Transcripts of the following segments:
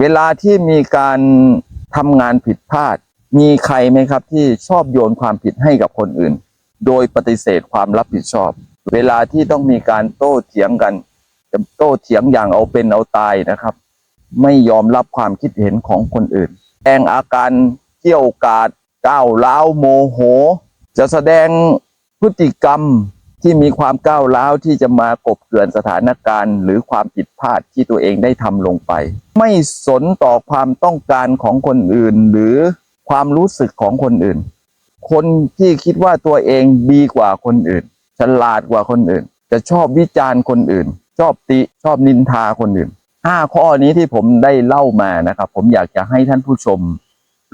เวลาที่มีการทำงานผิดพลาด มีใครไหมครับที่ชอบโยนความผิดให้กับคนอื่น โดยปฏิเสธความรับผิดชอบ เวลาที่ต้องมีการโต้เถียงกันจะโต้เถียงอย่างเอาเป็นเอาตายนะครับ ไม่ยอมรับความคิดเห็นของคนอื่นแสดงอาการเกี่ยวกาดก้าวร้าวโมโห จะแสดงพฤติกรรม ที่มีความก้าวร้าวที่จะมากบเกลื่อนสถานการณ์ หรือความผิดพลาดที่ตัวเองได้ทำลงไป ไม่สนต่อความต้องการของคนอื่น หรือความรู้สึกของคนอื่น คนที่คิดว่าตัวเองดีกว่าคนอื่น ฉลาดกว่าคนอื่น จะชอบวิจารณ์คนอื่น ชอบติชอบนินทาคนอื่นห้าข้อนี้ที่ผมได้เล่ามานะครับ ผมอยากจะให้ท่านผู้ชม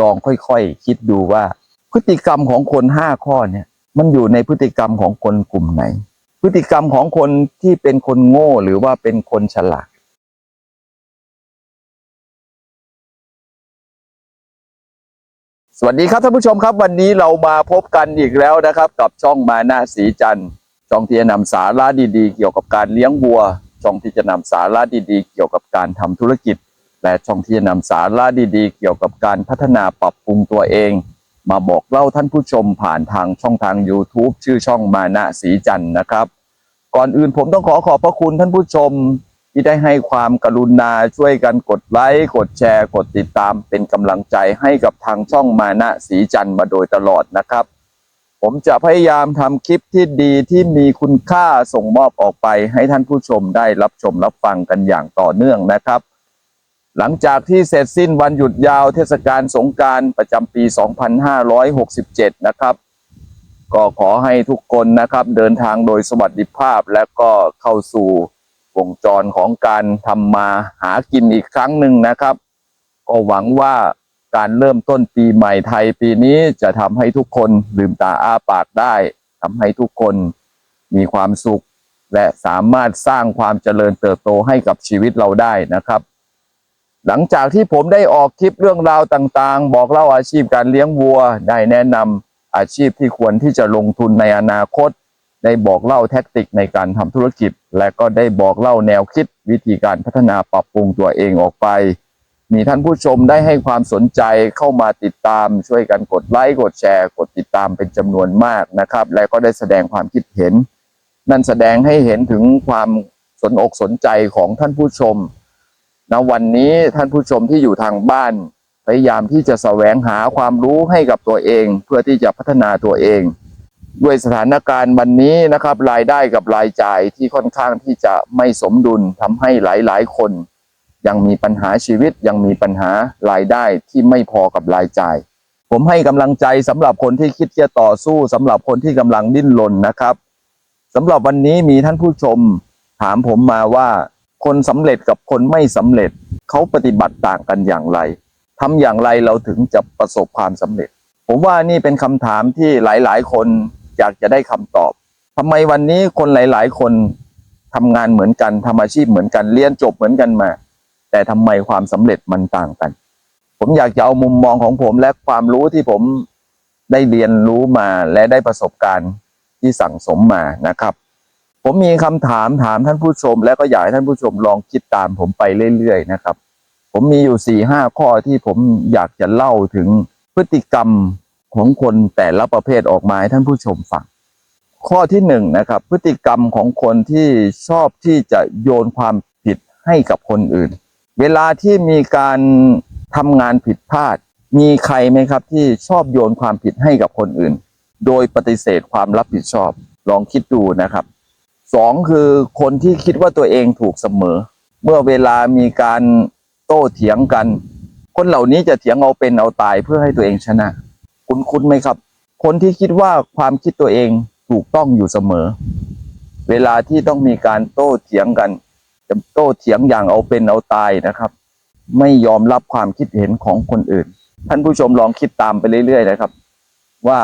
ลองค่อยๆคคิดดูว่า พฤติกรรมของคนห้าข้อเนี่ย มันอยู่ในพฤติกรรมของคนกลุ่มไหน พฤติกรรมของคนที่เป็นคนโง่หรือว่าเป็นคนฉลาดสวัสดีครับท่านผู้ชมครับวันนี้เรามาพบกันอีกแล้วนะครับ กับช่องมานาสีจันทร์ช่องที่จะนำสาระดีๆ เกี่ยวกับการเลี้ยงวัว ช่องที่จะนำสาระดีๆ เกี่ยวกับการทำธุรกิจ และช่องที่จะนำสาระดีๆ เกี่ยวกับการพัฒนาปรับปรุงตัวเอง มาบอกเล่าท่านผู้ชมผ่านทางช่องทาง YouTube ชื่อช่องมานะสีจันทร์นะครับ ก่อนอื่นผมต้องขอขอบพระคุณท่านผู้ชมที่ได้ให้ความกรุณาช่วยกันกดไลค์ กดแชร์ กดติดตามเป็นกำลังใจให้กับทางช่องมานะสีจันทร์มาโดยตลอดนะครับ ผมจะพยายามทำคลิปที่ดีที่มีคุณค่าส่งมอบออกไปให้ท่านผู้ชมได้รับชมรับฟังกันอย่างต่อเนื่องนะครับ หลังจากที่เสร็จสิ้นวันหยุดยาวเทศกาลสงการประจำปี 2567 นะครับ ก็ขอให้ทุกคนนะครับ เดินทางโดยสวัสดิภาพและก็เข้าสู่วงจรของการทำมาหากินอีกครั้งหนึ่งนะครับ ก็หวังว่าการเริ่มต้นปีใหม่ไทยปีนี้จะทำให้ทุกคนลืมตาอ้าปากได้ทำให้ทุกคนมีความสุข และสามารถสร้างความเจริญเติบโตให้กับชีวิตเราได้นะครับ หลังจากที่ผมได้ออกคลิปเรื่องราวต่างๆ บอกเล่าอาชีพการเลี้ยงวัว ได้แนะนำอาชีพที่ควรที่จะลงทุนในอนาคต ได้บอกเล่าแท็กติกในการทำธุรกิจ และก็ได้บอกเล่าแนวคิด วิธีการพัฒนาปรับปรุงตัวเองออกไป มีท่านผู้ชมได้ให้ความสนใจเข้ามาติดตามช่วยกันกดไลค์กดแชร์ กดติดตามเป็นจำนวนมากนะครับ และก็ได้แสดงความคิดเห็น นั่นแสดงให้เห็นถึงความสนอกสนใจของท่านผู้ชม ณวันนี้ท่านผู้ชมที่อยู่ทางบ้าน พยายามที่จะแสวงหาความรู้ให้กับตัวเอง เพื่อที่จะพัฒนาตัวเอง ด้วยสถานการณ์วันนี้นะครับ รายได้กับรายจ่ายที่ค่อนข้างที่จะไม่สมดุลทำให้หลายๆ คน ยังมีปัญหาชีวิตยังมีปัญหารายได้ที่ไม่พอกับรายจ่าย ผมให้กำลังใจสำหรับคนที่คิดจะต่อสู้สำหรับคนที่กำลังดิ้นรนนะครับสำหรับวันนี้มีท่านผู้ชมถามผมมาว่า คนสำเร็จกับคนไม่สำเร็จเขาปฏิบัติต่างกันอย่างไรทำอย่างไรเราถึงจะประสบความสำเร็จ ผมว่านี่เป็นคำถามที่หลายๆ คนอยากจะได้คำตอบทำไมวันนี้คนหลาย ๆ คนทำงานเหมือนกันทำอาชีพเหมือนกันเรียนจบเหมือนกันมา แต่ทำไมความสำเร็จมันต่างกัน ผมอยากจะเอามุมมองของผมและความรู้ที่ผมได้เรียนรู้มาและได้ประสบการณ์ที่สั่งสมมานะครับ ผมมีคำถามถามท่านผู้ชม และก็อยากให้ท่านผู้ชมลองคิดตามผมไปเรื่อยๆนะครับ ผมมีอยู่สี่ห้าข้อที่ผมอยากจะเล่าถึงพฤติกรรมของคนแต่ละประเภทออกมาให้ท่านผู้ชมฟังข้อที่หนึ่งนะครับ พฤติกรรมของคนที่ชอบที่จะโยนความผิดให้กับคนอื่น เวลาที่มีการทำงานผิดพลาด มีใครไหมครับที่ชอบโยนความผิดให้กับคนอื่น โดยปฏิเสธความรับผิดชอบลองคิดดูนะครับ สองคือคนที่คิดว่าตัวเองถูกเสมอ เมื่อเวลามีการโต้เถียงกัน คนเหล่านี้จะเถียงเอาเป็นเอาตายเพื่อให้ตัวเองชนะ คุณคุณไหมครับ คนที่คิดว่าความคิดตัวเองถูกต้องอยู่เสมอ เวลาที่ต้องมีการโต้เถียงกันจะโต้เถียงอย่างเอาเป็นเอาตายนะครับ ไม่ยอมรับความคิดเห็นของคนอื่น ท่านผู้ชมลองคิดตามไปเรื่อยๆนะครับ ว่า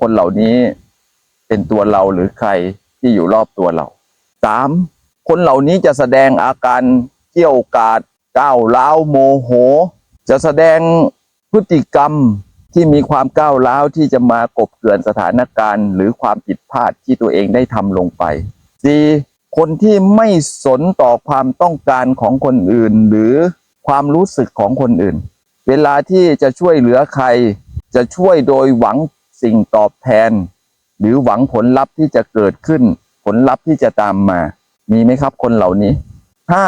คนเหล่านี้เป็นตัวเราหรือใคร ที่อยู่รอบตัวเราสามคนเหล่านี้จะแสดงอาการเกี่ยวกาดก้าวร้าวโมโห จะแสดงพฤติกรรมที่มีความก้าวร้าวที่จะมากบเกลื่อนสถานการณ์ หรือความผิดพลาดที่ตัวเองได้ทำลงไปสี่คนที่ไม่สนต่อความต้องการของคนอื่น หรือความรู้สึกของคนอื่น เวลาที่จะช่วยเหลือใคร จะช่วยโดยหวังสิ่งตอบแทน หรือหวังผลลัพธ์ที่จะเกิดขึ้น ผลลัพธ์ที่จะตามมา มีไหมครับคนเหล่านี้ห้า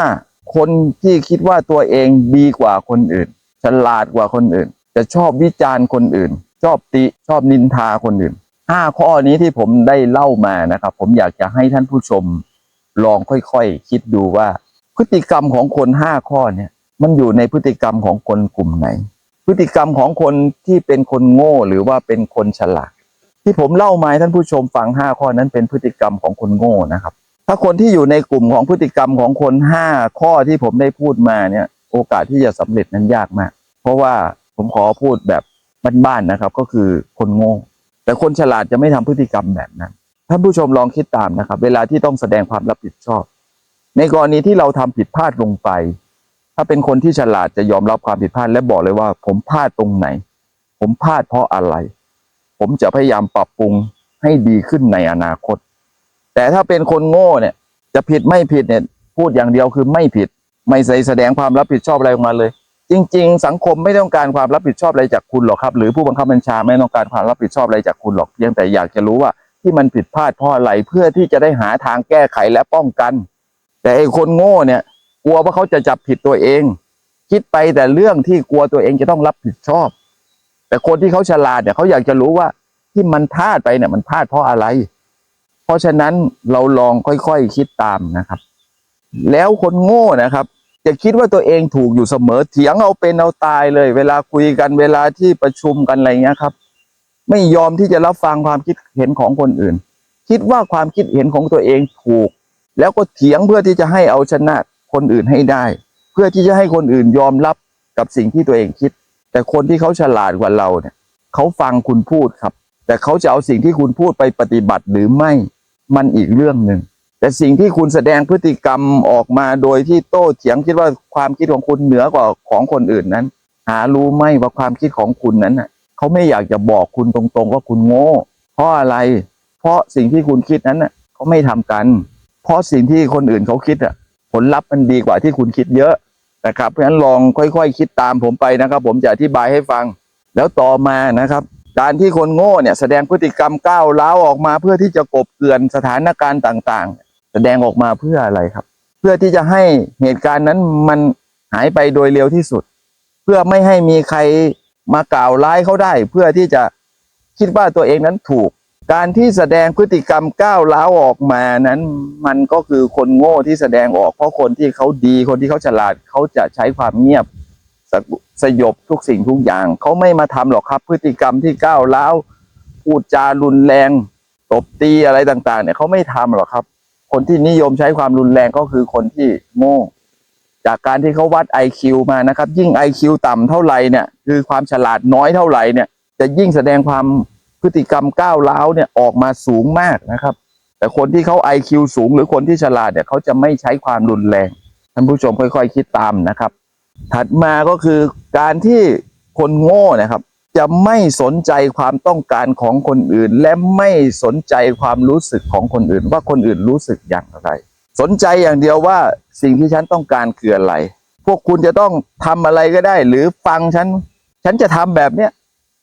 คนที่คิดว่าตัวเองดีกว่าคนอื่น ฉลาดกว่าคนอื่น จะชอบวิจารณ์คนอื่น ชอบติชอบนินทาคนอื่นห้าข้อนี้ที่ผมได้เล่ามานะครับ ผมอยากจะให้ท่านผู้ชมลองค่อยๆคิดดูว่า พฤติกรรมของคนห้าข้อเนี่ย มันอยู่ในพฤติกรรมของคนกลุ่มไหน พฤติกรรมของคนที่เป็นคนโง่หรือว่าเป็นคนฉลาด ที่ผมเล่ามาให้ท่านผู้ชมฟังห้าข้อนั้นเป็นพฤติกรรมของคนโง่นะครับ ถ้าคนที่อยู่ในกลุ่มของพฤติกรรมของคนห้าข้อที่ผมได้พูดมาเนี่ย โอกาสที่จะสำเร็จนั้นยากมาก เพราะว่าผมขอพูดแบบบ้านๆนะครับ ก็คือคนโง่ แต่คนฉลาดจะไม่ทำพฤติกรรมแบบนั้นท่านผู้ชมลองคิดตามนะครับ เวลาที่ต้องแสดงความรับผิดชอบ ในกรณีที่เราทำผิดพลาดลงไป ถ้าเป็นคนที่ฉลาดจะยอมรับความผิดพลาดและบอกเลยว่า ผมพลาดตรงไหน ผมพลาดเพราะอะไร ผมจะพยายามปรับปรุงให้ดีขึ้นในอนาคต แต่ถ้าเป็นคนโง่เนี่ย จะผิดไม่ผิดเนี่ย พูดอย่างเดียวคือไม่ผิด ไม่ใส่แสดงความรับผิดชอบอะไรออกมาเลย จริง ๆ สังคมไม่ต้องการความรับผิดชอบอะไรจากคุณหรอกครับ หรือผู้บังคับบัญชาไม่ต้องการความรับผิดชอบอะไรจากคุณหรอกเพียงแต่อยากจะรู้ว่าที่มันผิดพลาดเพราะอะไรเพื่อที่จะได้หาทางแก้ไขและป้องกัน แต่ไอ้คนโง่เนี่ยกลัวว่าเขาจะจับผิดตัวเอง คิดไปแต่เรื่องที่กลัวตัวเองจะต้องรับผิดชอบ แต่คนที่เขาฉลาดเนี่ยเขาอยากจะรู้ว่าที่มันพลาดไปเนี่ยมันพลาดเพราะอะไร เพราะฉะนั้นเราลองค่อยๆคคิดตามนะครับ แล้วคนโง่นะครับ จะคิดว่าตัวเองถูกอยู่เสมอเถียงเอาเป็นเอาตายเลย เวลาคุยกันเวลาที่ประชุมกันอะไรเงี้ยครับ ไม่ยอมที่จะรับฟังความคิดเห็นของคนอื่น คิดว่าความคิดเห็นของตัวเองถูก แล้วก็เถียงเพื่อที่จะให้เอาชนะคนอื่นให้ได้ เพื่อที่จะให้คนอื่นยอมรับกับสิ่งที่ตัวเองคิด แต่คนที่เขาฉลาดกว่าเราเนี่ยเขาฟังคุณพูดครับ แต่เขาจะเอาสิ่งที่คุณพูดไปปฏิบัติหรือไม่มันอีกเรื่องหนึ่งแต่สิ่งที่คุณแสดงพฤติกรรมออกมาโดยที่โต้เถียงคิดว่าความคิดของคุณเหนือกว่าของคนอื่นนั้น หารู้ไหมว่าความคิดของคุณนั้นน่ะเขาไม่อยากจะบอกคุณตรงๆว่าคุณโง่ เพราะอะไร เพราะสิ่งที่คุณคิดนั้นน่ะเขาไม่ทำกัน เพราะสิ่งที่คนอื่นเขาคิดอะผลลัพธ์มันดีกว่าที่คุณคิดเยอะ นะครับเพราะฉะนั้นลองค่อยๆคิดตามผมไปนะครับ ผมจะอธิบายให้ฟัง แล้วต่อมานะครับ การที่คนโง่เนี่ยแสดงพฤติกรรมก้าวร้าวออกมาเพื่อที่จะกบเกลื่อนสถานการณ์ต่างๆ แสดงออกมาเพื่ออะไรครับ เพื่อที่จะให้เหตุการณ์นั้นมันหายไปโดยเร็วที่สุด เพื่อไม่ให้มีใครมากล่าวร้ายเขาได้ เพื่อที่จะคิดว่าตัวเองนั้นถูก การที่แสดงพฤติกรรมก้าวร้าวออกมานั้น มันก็คือคนโง่ที่แสดงออกเพราะคนที่เขาดีคนที่เขาฉลาดเขาจะใช้ความเงียบสสยบทุกสิ่งทุกอย่างเขาไม่มาทำหรอกครับ พฤติกรรมที่ก้าวร้าวพูดจารุนแรงตบตีอะไรต่างๆ เนี่ยเขาไม่ทำหรอกครับ คนที่นิยมใช้ความรุนแรงก็คือคนที่โง่ จากการที่เขาวัด IQ มานะครับ ยิ่ง IQ ต่ำเท่าไหร่เนี่ย คือความฉลาดน้อยเท่าไหร่เนี่ย จะยิ่งแสดงความ พฤติกรรมก้าวร้าวเนี่ยออกมาสูงมากนะครับ แต่คนที่เขา IQ สูงหรือคนที่ฉลาดเนี่ยเขาจะไม่ใช้ความรุนแรงท่านผู้ชมค่อยๆ คิดตามนะครับ ถัดมาก็คือการที่คนโง่นะครับ จะไม่สนใจความต้องการของคนอื่น และไม่สนใจความรู้สึกของคนอื่น ว่าคนอื่นรู้สึกอย่างไร สนใจอย่างเดียวว่าสิ่งที่ฉันต้องการคืออะไร พวกคุณจะต้องทำอะไรก็ได้ หรือฟังฉันฉันจะทำแบบเนี้ย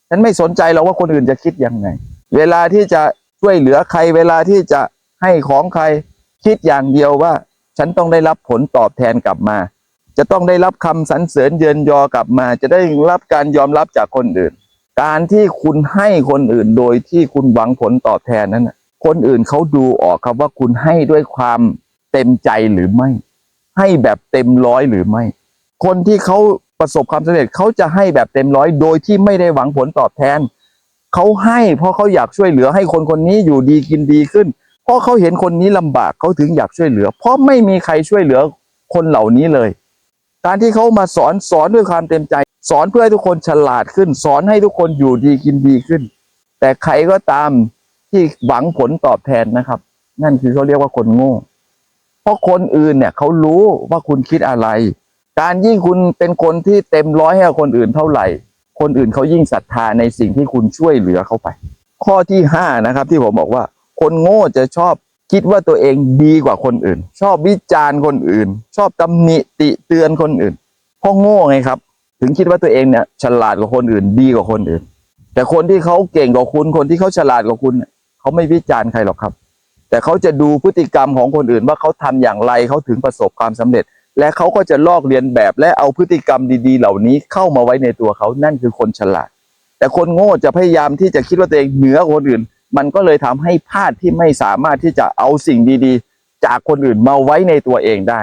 ฉันไม่สนใจหรอกว่าคนอื่นจะคิดยังไง เวลาที่จะช่วยเหลือใคร เวลาที่จะให้ของใครคิดอย่างเดียวว่า ฉันต้องได้รับผลตอบแทนกลับมา จะต้องได้รับคำสรรเสริญเยินยอกลับมา จะได้รับการยอมรับจากคนอื่น การที่คุณให้คนอื่นโดยที่คุณหวังผลตอบแทนนั้นคนอื่นเขาดูออกครับว่าคุณให้ด้วยความเต็มใจหรือไม่ ให้แบบเต็มร้อยหรือไม่ คนที่เขา ประสบความสำเร็จเขาจะให้แบบเต็มร้อยโดยที่ไม่ได้หวังผลตอบแทนเขาให้เพราะเขาอยากช่วยเหลือให้คนคนนี้อยู่ดีกินดีขึ้น เพราะเขาเห็นคนนี้ลำบากเขาถึงอยากช่วยเหลือ เพราะไม่มีใครช่วยเหลือคนเหล่านี้เลย การที่เขามาสอนสอนด้วยความเต็มใจ สอนเพื่อให้ทุกคนฉลาดขึ้น สอนให้ทุกคนอยู่ดีกินดีขึ้น แต่ใครก็ตามที่หวังผลตอบแทนนะครับ นั่นคือเขาเรียกว่าคนโง่ เพราะคนอื่นเนี่ยเขารู้ว่าคุณคิดอะไร การยิ่งคุณเป็นคนที่เต็มร้อยให้คนอื่นเท่าไหร่ คนอื่นเขายิ่งศรัทธาในสิ่งที่คุณช่วยเหลือเขาไป ข้อที่ห้านะครับ ที่ผมบอกว่า คนโง่จะชอบคิดว่าตัวเองดีกว่าคนอื่น ชอบวิจารณ์คนอื่น ชอบตำหนิติเตือนคนอื่นเพราะโง่ไงครับ ถึงคิดว่าตัวเองเนี่ยฉลาดกว่าคนอื่น ดีกว่าคนอื่น แต่คนที่เขาเก่งกว่าคุณ คนที่เขาฉลาดกว่าคุณเนี่ยเขาไม่วิจารณ์ใครหรอกครับ แต่เขาจะดูพฤติกรรมของคนอื่นว่าเขาทำอย่างไรเขาถึงประสบความสำเร็จ และเขาก็จะลอกเลียนแบบและเอาพฤติกรรมดี ๆ เหล่านี้เข้ามาไว้ในตัวเขานั่นคือคนฉลาด แต่คนโง่จะพยายามที่จะคิดว่าตัวเองเหนือคนอื่น มันก็เลยทำให้พลาดที่ไม่สามารถที่จะเอาสิ่งดีๆ จากคนอื่นมาไว้ในตัวเองได้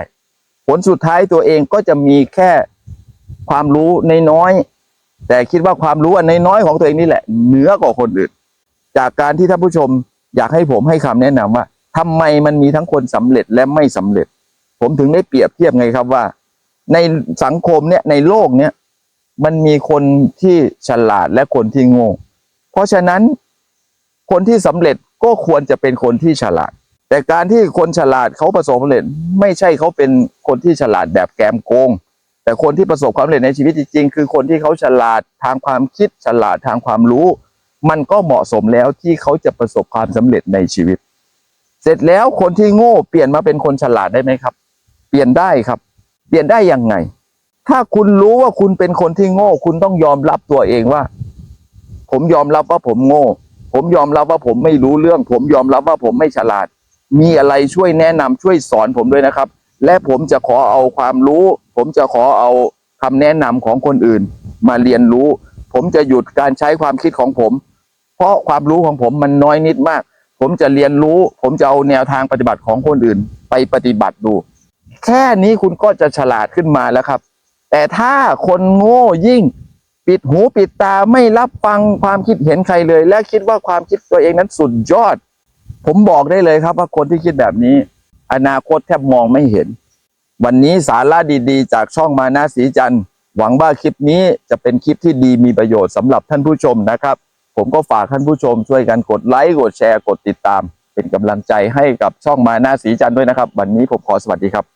ผลสุดท้ายตัวเองก็จะมีแค่ความรู้ในน้อย แต่คิดว่าความรู้อันน้อยของตัวเองนี่แหละเหนือกว่าคนอื่น จากการที่ท่านผู้ชมอยากให้ผมให้คำแนะนำว่าทำไมมันมีทั้งคนสำเร็จและไม่สำเร็จ ผมถึงได้เปรียบเทียบไงครับว่า ในสังคมเนี่ยในโลกเนี่ยมันมีคนที่ฉลาดและคนที่โง่ เพราะฉะนั้นคนที่สำเร็จก็ควรจะเป็นคนที่ฉลาด แต่การที่คนฉลาดเขาประสบความสำเร็จ ไม่ใช่เขาเป็นคนที่ฉลาดแบบแกมโกง แต่คนที่ประสบความสำเร็จในชีวิตจริงๆคือคนที่เขาฉลาดทางความคิดฉลาดทางความรู้ มันก็เหมาะสมแล้วที่เขาจะประสบความสำเร็จในชีวิต เสร็จแล้วคนที่โง่เปลี่ยนมาเป็นคนฉลาดได้ไหมครับ ปลี่ยนได้ครับ เปลี่ยนได้ยังไง ถ้าคุณรู้ว่าคุณเป็นคนที่โง่ คุณต้องยอมรับตัวเองว่า ผมยอมรับว่าผมโง่ ผมยอมรับว่าผมไม่รู้เรื่อง ผมยอมรับว่าผมไม่ฉลาด มีอะไรช่วยแนะนำช่วยสอนผมด้วยนะครับ และผมจะขอเอาความรู้ ผมจะขอเอาคำแนะนำของคนอื่น มาเรียนรู้ ผมจะหยุดการใช้ความคิดของผม เพราะความรู้ของผมมันน้อยนิดมาก ผมจะเรียนรู้ ผมจะเอาแนวทางปฏิบัติของคนอื่น ไปปฏิบัติดู แค่นี้คุณก็จะฉลาดขึ้นมาแล้วครับ แต่ถ้าคนโง่ยิ่ง ปิดหูปิดตาไม่รับฟังความคิดเห็นใครเลย และคิดว่าความคิดตัวเองนั้นสุดยอด ผมบอกได้เลยครับว่าคนที่คิดแบบนี้ อนาคตแทบมองไม่เห็น วันนี้สาระดีๆ จากช่องมานาสีจันทร์หวังว่าคลิปนี้จะเป็นคลิปที่ดีมีประโยชน์สำหรับท่านผู้ชมนะครับ ผมก็ฝากท่านผู้ชมช่วยกันกดไลค์กดแชร์กดติดตาม เป็นกำลังใจให้กับช่องมานาสีจันทร์ด้วยนะครับ วันนี้ผมขอสวัสดีครับ